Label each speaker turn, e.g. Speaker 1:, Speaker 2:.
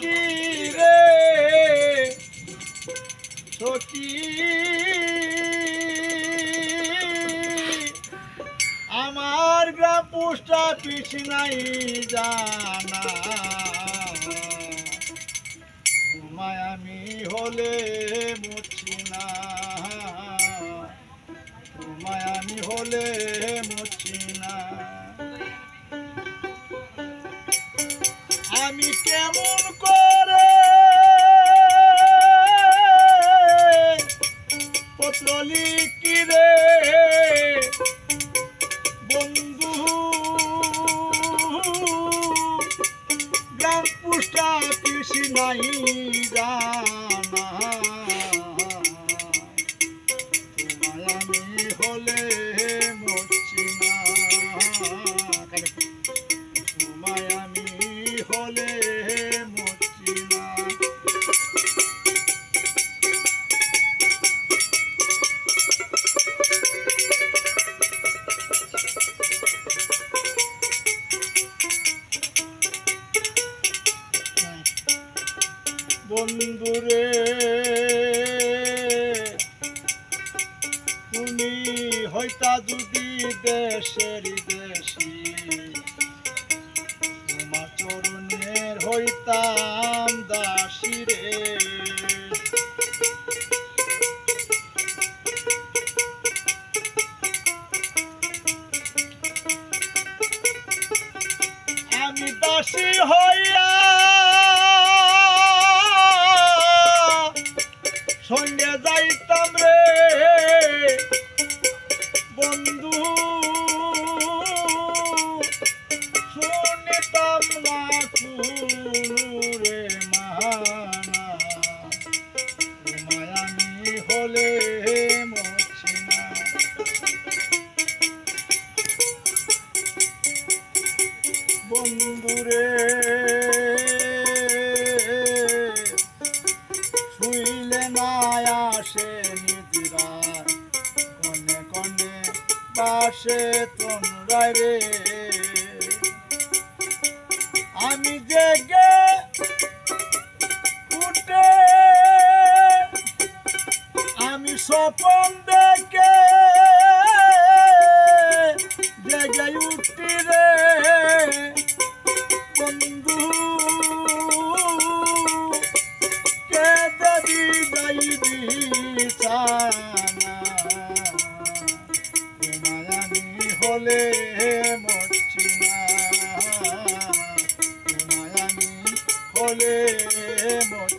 Speaker 1: কি রে। সখী। আমার গ্রাম পোস্টা পিছ নাই জানা। তোমায় আমি হলে মুছি না। তোমায় আমি হলে মুছি না। আমি কেমন পত্র লিখি রে বন্ধু গ্রাম পুষ্টা কৃষি নাই জানা। আমি হলে মরছি না। বন্ধুরে তুমি হইতা যদি দেশের দেশি তোমার চরণের হইতাম দাসী রে। আমি দাসী হইয়া বন্ধুরে শুইলে না আসে নিদিরা কনে কনে বাসে তোমরাই রে। আমি জেগে উঠে আমি স্বপন দেখে জেগে উঠি রে। বন্ধু কে দেবী আমি হলে মরছি